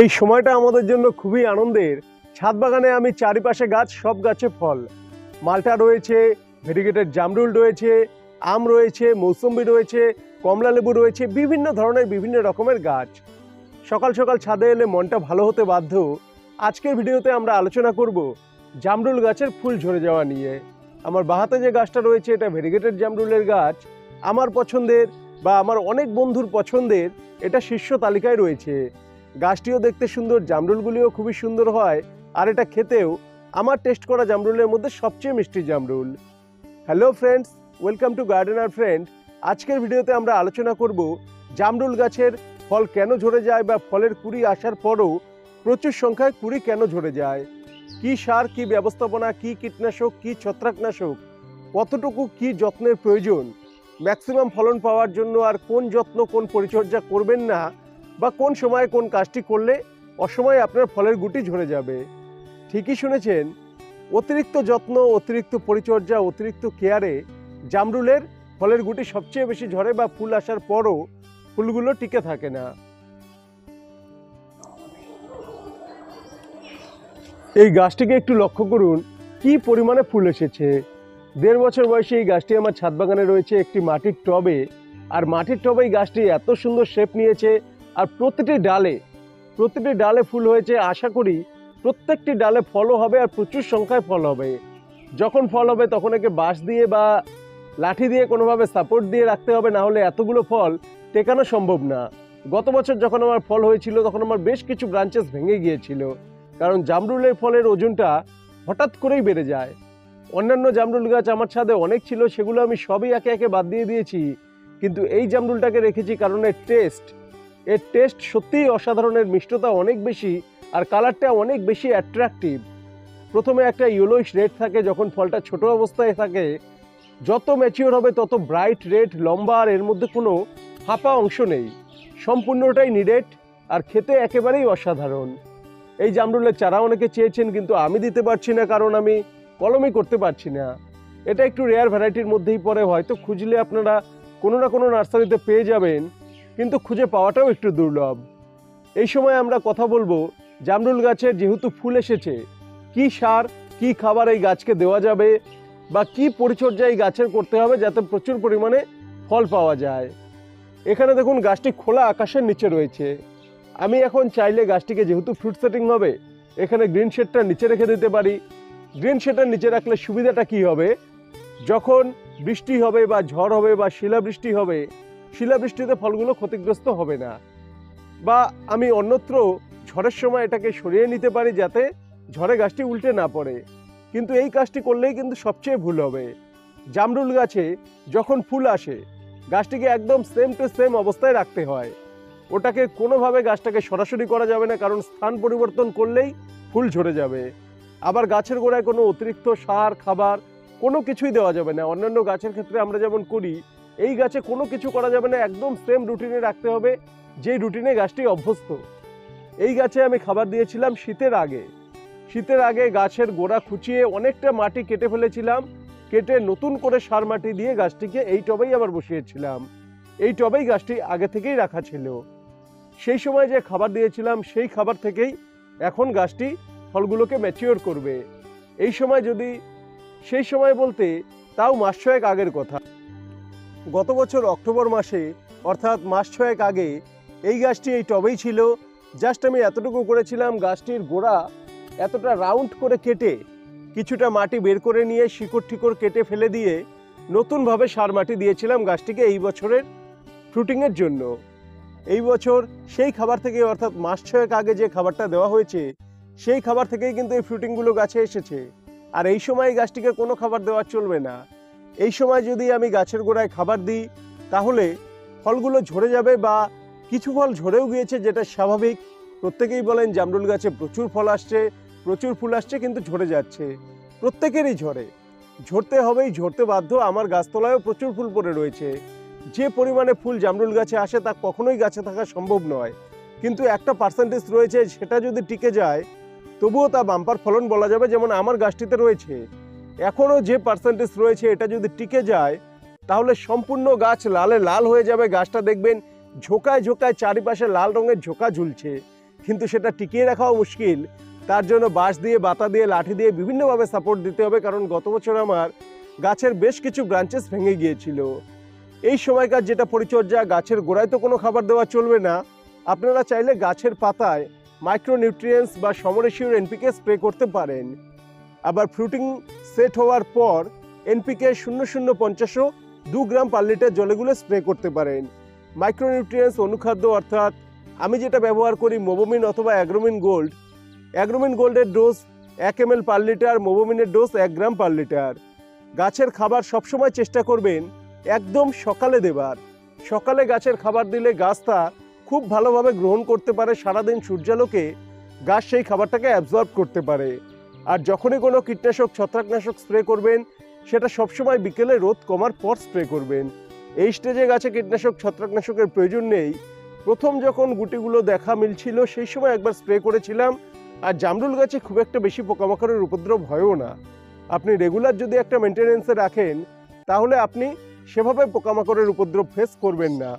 এই সময়টা আমাদের জন্য খুবই আনন্দের। ছাদ বাগানে আমি চারিপাশে গাছ, সব গাছে ফল। মালটা রয়েছে, ভেরিগেটেড জামরুল রয়েছে, আম রয়েছে, মৌসুম্বি রয়েছে, কমলা লেবু রয়েছে, বিভিন্ন ধরনের বিভিন্ন রকমের গাছ। সকাল সকাল ছাদে এলে মনটা ভালো হতে বাধ্য। আজকের ভিডিওতে আমরা আলোচনা করব জামরুল গাছের ফুল ঝরে যাওয়া নিয়ে। আমার বাহাতে যে গাছটা রয়েছে, এটা ভেরিগেটেড জামরুলের গাছ। আমার পছন্দের বা আমার অনেক বন্ধুর পছন্দের, এটা শীর্ষ তালিকায় রয়েছে। গাছটিও দেখতে সুন্দর, জামরুলগুলিও খুবই সুন্দর হয়। আর এটা খেতেও আমার টেস্ট করা জামরুলের মধ্যে সবচেয়ে মিষ্টি জামরুল। Hello friends welcome to garden R friend আজকের ভিডিওতে আমরা আলোচনা করব জামরুল গাছের ফল কেন ঝরে যায় বা ফলের কুড়ি আসার পরও প্রচুর সংখ্যায় কুড়ি কেন ঝরে যায়? কি সার, কি ব্যবস্থাপনা, কি কীটনাশক, কি ছত্রাকনাশক? কতটুকু কি যত্নের প্রয়োজন? ম্যাক্সিমাম ফলন পাওয়ার জন্য আর কোন যত্ন, কোন পরিচর্যা করবেন না বা কোন সময়ে কোন কাজটি করলে অসময়ে আপনার ফলের গুটি ঝরে যাবে। ঠিকই শুনেছেন, অতিরিক্ত যত্ন, অতিরিক্ত পরিচর্যা, অতিরিক্ত কেয়ারে জামরুলের ফলের গুটি সবচেয়ে বেশি ঝরে বা ফুল আসার পরও ফুলগুলো টিকে থাকে না। এই গাছটিকে একটু লক্ষ্য করুন, কি পরিমাণে ফুল এসেছে। দেড় বছর বয়সে এই গাছটি আমার ছাদ বাগানে রয়েছে একটি মাটির টবে, আর মাটির টবে এই গাছটি এত সুন্দর শেপ নিয়েছে আর প্রতিটি ডালে প্রতিটি ডালে ফুল হয়েছে আশা করি প্রত্যেকটি ডালে ফলও হবে আর প্রচুর সংখ্যায় ফল হবে। যখন ফল হবে তখন একে বাঁশ দিয়ে বা লাঠি দিয়ে কোনোভাবে সাপোর্ট দিয়ে রাখতে হবে, না হলে এতগুলো ফল টেকানো সম্ভব না। গত বছর যখন আমার ফল হয়েছিল তখন আমার বেশ কিছু ব্রাঞ্চেস ভেঙে গিয়েছিল, কারণ জামরুলের ফলের ওজনটা হঠাৎ করেই বেড়ে যায়। অন্যান্য জামরুল গাছ আমার ছাদে অনেক ছিল, সেগুলো আমি সবই একে একে বাদ দিয়ে দিয়েছি, কিন্তু এই জামরুলটাকে রেখেছি কারণ এর টেস্ট এর টেস্ট সত্যিই অসাধারণের মিষ্টতা অনেক বেশি আর কালারটা অনেক বেশি অ্যাট্রাকটিভ প্রথমে একটা ইয়েলোইশ রেড থাকে, যখন ফলটা ছোট অবস্থায় থাকে, যত ম্যাচিওর হবে তত ব্রাইট রেড লম্বা আর এর মধ্যে কোনো ফাঁপা অংশ নেই। সম্পূর্ণটাই নিরেট আর খেতে একেবারেই অসাধারণ। এই জামরুলের চারা অনেকে চেয়েছেন, কিন্তু আমি দিতে পারছি না, কারণ আমি কলমই করতে পারছি না। এটা একটু রেয়ার ভ্যারাইটির মধ্যেই পড়ে, হয়তো খুঁজলে আপনারা কোনো না কোনো নার্সারিতে পেয়ে যাবেন। কিন্তু খুঁজে পাওয়াটাও একটু দুর্লভ। এই সময় আমরা কথা বলব জামরুল গাছের যেহেতু ফুল এসেছে, কি সার, কি খাবার এই গাছকে দেওয়া যাবে বা কি পরিচর্যা এই গাছের করতে হবে যাতে প্রচুর পরিমাণে ফল পাওয়া যায়। এখানে দেখুন গাছটি খোলা আকাশের নিচে রয়েছে। আমি এখন চাইলে গাছটিকে যেহেতু ফ্রুট সেটিং হবে, এখানে গ্রিন শেডটা নিচে রেখে দিতে পারি। গ্রিন শেডের নিচে রাখলে সুবিধাটা কি হবে? যখন বৃষ্টি হবে বা ঝড় হবে বা শিলাবৃষ্টি হবে শিলাবৃষ্টিতে ফলগুলো ক্ষতিগ্রস্ত হবে না। বা আমি অন্যত্র ঝড়ের সময় এটাকে সরিয়ে নিতে পারি যাতে ঝড়ে গাছটি উল্টে না পড়ে। কিন্তু এই কাজটি করলেই কিন্তু সবচেয়ে ভুল হবে। জামরুল গাছে যখন ফুল আসে, গাছটিকে একদম সেম টু সেম অবস্থায় রাখতে হয়। ওটাকে কোনোভাবে গাছটাকে সরাসরি করা যাবে না, কারণ স্থান পরিবর্তন করলেই ফুল ঝরে যাবে। আবার গাছের গোড়ায় কোনো অতিরিক্ত সার, খাবার কোনো কিছুই দেওয়া যাবে না। অন্যান্য গাছের ক্ষেত্রে আমরা যেমন করি এই গাছে কোনো কিছু করা যাবে না, একদম সেম রুটিনে রাখতে হবে, যেই রুটিনে গাছটি অভ্যস্ত। এই গাছে আমি খাবার দিয়েছিলাম শীতের আগে। শীতের আগে গাছের গোড়া খুঁচিয়ে অনেকটা মাটি কেটে ফেলেছিলাম, কেটে নতুন করে সার মাটি দিয়ে গাছটিকে এই টবেই আবার বসিয়েছিলাম। এই টবেই গাছটি আগে থেকেই রাখা ছিল। সেই সময় যে খাবার দিয়েছিলাম, সেই খাবার থেকেই এখন গাছটি ফলগুলোকে ম্যাচিওর করবে। এই সময় যদি, সেই সময় বলতে তাও মাস ছয়েক আগের কথা। গত বছর অক্টোবর মাসে, অর্থাৎ মাস ছয়েক আগে, এই গাছটি এই টবেই ছিল। জাস্ট আমি এতটুকু করেছিলাম গাছটির গোড়া এতটা রাউন্ড করে কেটে, কিছুটা মাটি বের করে নিয়ে শিকড় ঠিকড় কেটে ফেলে দিয়ে নতুনভাবে সার মাটি দিয়েছিলাম গাছটিকে এই বছরের ফ্রুটিংয়ের জন্য। এই বছর সেই খাবার থেকে, অর্থাৎ মাস ছয়েক আগে যে খাবারটা দেওয়া হয়েছে, সেই খাবার থেকেই কিন্তু এই ফ্রুটিংগুলো গাছে এসেছে। আর এই সময় গাছটিকে কোনো খাবার দেওয়া চলবে না। এই সময় যদি আমি গাছের গোড়ায় খাবার দিই, তাহলে ফলগুলো ঝরে যাবে বা কিছু ফল ঝরেও গিয়েছে যেটা স্বাভাবিক। প্রত্যেকেই বলেন জামরুল গাছে প্রচুর ফল আসছে, প্রচুর ফুল আসছে কিন্তু ঝরে যাচ্ছে। প্রত্যেকেরই ঝরে। ঝরতে হবেই, ঝরতে বাধ্য। আমার গাছতলায়ও প্রচুর ফুল পড়ে রয়েছে। যে পরিমাণে ফুল জামরুল গাছে আসে তা কখনোই গাছে থাকা সম্ভব নয়। কিন্তু একটা পার্সেন্টেজ রয়েছে, সেটা যদি টিকে যায়, তবুও তা বাম্পার ফলন বলা যাবে যেমন আমার গাছটিতে রয়েছে। এখনও যে পার্সেন্টেজ রয়েছে এটা যদি টিকে যায়, তাহলে সম্পূর্ণ গাছ লালে লাল হয়ে যাবে। গাছটা দেখবেন ঝোকায় ঝোকায় চারিপাশে লাল রঙের ঝোকা ঝুলছে। কিন্তু সেটা টিকিয়ে রাখাও মুশকিল। তার জন্য বাঁশ দিয়ে, বাতা দিয়ে, লাঠি দিয়ে বিভিন্নভাবে সাপোর্ট দিতে হবে। কারণ গত বছর আমার গাছের বেশ কিছু ব্রাঞ্চেস ভেঙে গিয়েছিল। এই সময়কার যেটা পরিচর্যা, গাছের গোড়ায় তো কোনো খাবার দেওয়া চলবে না। আপনারা চাইলে গাছের পাতায় মাইক্রোনিউট্রিয়েন্টস বা সমরেশিওর এনপিকে স্প্রে করতে পারেন। আবার ফ্রুটিং সেট হওয়ার পর এনপিকে শূন্য শূন্য পঞ্চাশও দু গ্রাম পার লিটার জলেগুলো স্প্রে করতে পারেন। মাইক্রোনিউট্রিয়েন্টস অনুখাদ্য অর্থাৎ আমি যেটা ব্যবহার করি মোবোমিন অথবা অ্যাগ্রোমিন গোল্ড। অ্যাগ্রোমিন গোল্ডের ডোজ এক এম পার লিটার, মোবোমিনের ডোজ এক গ্রাম পার লিটার। গাছের খাবার সবসময় চেষ্টা করবেন একদম সকালে দেবার। সকালে গাছের খাবার দিলে গাছ তা খুব ভালোভাবে গ্রহণ করতে পারে, সারাদিন সূর্যালোকে গাছ সেই খাবারটাকে অ্যাবজর্ব করতে পারে। আর যখনই কোনো কীটনাশক, ছত্রাকনাশক স্প্রে করবেন, সেটা সবসময় বিকেলে রোদ কমার পর স্প্রে করবেন। এই স্টেজে গাছে কীটনাশক, ছত্রাকনাশকের প্রয়োজন নেই। প্রথম যখন গুটিগুলো দেখা মিলছিল, সেই সময় একবার স্প্রে করেছিলাম। আর জামরুল গাছে খুব একটা বেশি পোকামাকড়ের উপদ্রব হয়ও না। আপনি রেগুলার যদি একটা মেনটেনেন্সে রাখেন, তাহলে আপনি সেভাবে পোকামাকড়ের উপদ্রব ফেস করবেন না।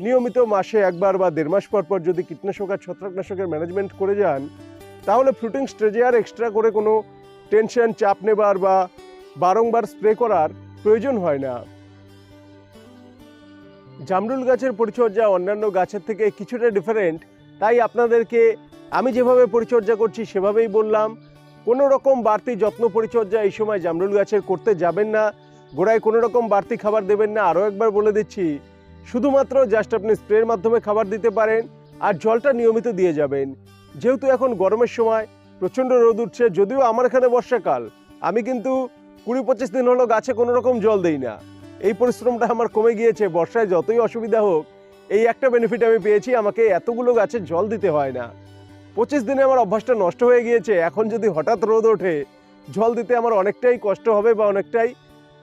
নিয়মিত মাসে একবার বা দেড় মাস পর পর যদি কীটনাশক আর ছত্রাকনাশকের ম্যানেজমেন্ট করে যান তাহলে ফ্রুটিং স্টেজে আর এক্সট্রা করে কোনো টেনশন চাপ নেবার বা বারংবার স্প্রে করার প্রয়োজন হয় না। জামরুল গাছের পরিচর্যা অন্যান্য গাছের থেকে কিছুটা ডিফারেন্ট তাই আপনাদেরকে আমি যেভাবে পরিচর্যা করছি সেভাবেই বললাম। কোনো রকম বাড়তি যত্ন পরিচর্যা এই সময় জামরুল গাছের করতে যাবেন না। গোড়ায় কোনো রকম বাড়তি খাবার দেবেন না। আরও একবার বলে দিচ্ছি, শুধুমাত্র জাস্ট আপনি স্প্রের মাধ্যমে খাবার দিতে পারেন আর জলটা নিয়মিত দিয়ে যাবেন। যেহেতু এখন গরমের সময় প্রচণ্ড রোদ উঠছে, যদিও আমার এখানে বর্ষাকাল, আমি কিন্তু কুড়ি পঁচিশ দিন হলো গাছে কোনো রকম জল দেই না। এই পরিশ্রমটা আমার কমে গিয়েছে, বর্ষায় যতই অসুবিধা হোক, এই একটা বেনিফিট আমি পেয়েছি, আমাকে এতগুলো গাছে জল দিতে হয় না। পঁচিশ দিনে আমার অভ্যাসটা নষ্ট হয়ে গিয়েছে, এখন যদি হঠাৎ রোদ ওঠে, জল দিতে আমার অনেকটাই কষ্ট হবে বা অনেকটাই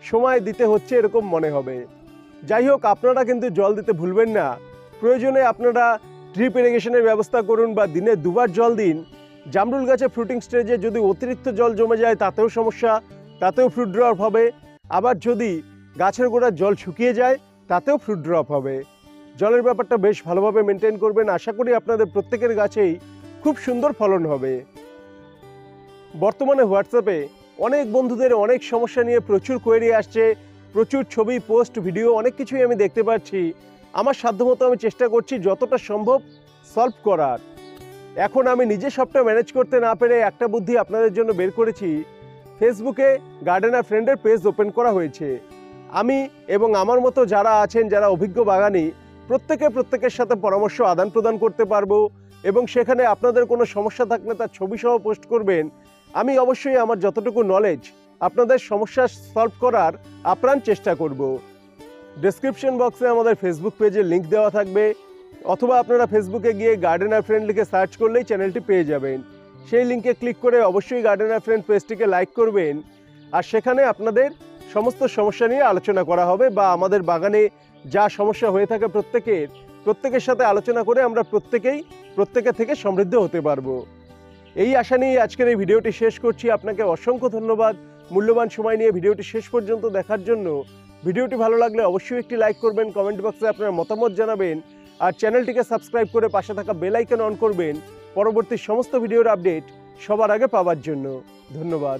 সময় দিতে হচ্ছে এরকম মনে হবে। যাই হোক, আপনারা কিন্তু জল দিতে ভুলবেন না। প্রয়োজনে আপনারা ড্রিপ ইরিগেশনের ব্যবস্থা করুন বা দিনে দুবার জল দিন। জামরুল গাছে ফ্রুটিং স্টেজে যদি অতিরিক্ত জল জমে যায়, তাতেও সমস্যা, তাতেও ফ্রুট ড্রপ হবে। আবার যদি গাছের গোড়ার জল শুকিয়ে যায়, তাতেও ফ্রুট ড্রপ হবে। জলের ব্যাপারটা বেশ ভালোভাবে মেনটেন করবেন। আশা করি আপনাদের প্রত্যেকের গাছেই খুব সুন্দর ফলন হবে। বর্তমানে হোয়াটসঅ্যাপে অনেক বন্ধুদের অনেক সমস্যা নিয়ে প্রচুর কোয়েরি আসছে, প্রচুর ছবি পোস্ট ভিডিও অনেক কিছুই আমি দেখতে পাচ্ছি। আমার সাধ্যমতো আমি চেষ্টা করছি যতটা সম্ভব সলভ করার। এখন আমি নিজে সবটা ম্যানেজ করতে না পেরে একটা বুদ্ধি আপনাদের জন্য বের করেছি। ফেসবুকে গার্ডেন আর ফ্রেন্ডের পেজ ওপেন করা হয়েছে। আমি এবং আমার মতো যারা আছেন, যারা অভিজ্ঞ বাগানি, প্রত্যেকে প্রত্যেকের সাথে পরামর্শ আদান প্রদান করতে পারব এবং সেখানে আপনাদের কোনো সমস্যা থাকলে তার ছবি সহ পোস্ট করবেন। আমি অবশ্যই আমার যতটুকু নলেজ আপনাদের সমস্যা সলভ করার আপ্রাণ চেষ্টা করব। ডেসক্রিপশন বক্সে আমাদের ফেসবুক পেজের লিংক দেওয়া থাকবে। অথবা আপনারা ফেসবুকে গিয়ে গার্ডেনার ফ্রেন্ড লিখে সার্চ করলেই চ্যানেলটি পেয়ে যাবেন। সেই লিঙ্কে ক্লিক করে অবশ্যই গার্ডেনার ফ্রেন্ড পেজটিকে লাইক করবেন। আর সেখানে আপনাদের সমস্ত সমস্যা নিয়ে আলোচনা করা হবে বা আমাদের বাগানে যা সমস্যা হয়ে থাকে প্রত্যেকের প্রত্যেকের সাথে আলোচনা করে আমরা প্রত্যেকেই, প্রত্যেকের থেকে সমৃদ্ধ হতে পারব। এই আশা নিয়ে আজকের এই ভিডিওটি শেষ করছি। আপনাকে অসংখ্য ধন্যবাদ। মূল্যবান সময় নিয়ে ভিডিওটি শেষ পর্যন্ত দেখার জন্য ভিডিওটি ভালো লাগলে অবশ্যই একটি লাইক করবেন কমেন্ট বক্সে আপনার মতামত জানাবেন, আর চ্যানেলটিকে সাবস্ক্রাইব করে পাশে থাকা বেলাইকন অন করবেন। পরবর্তী সমস্ত ভিডিওর আপডেট সবার আগে পাওয়ার জন্য। ধন্যবাদ।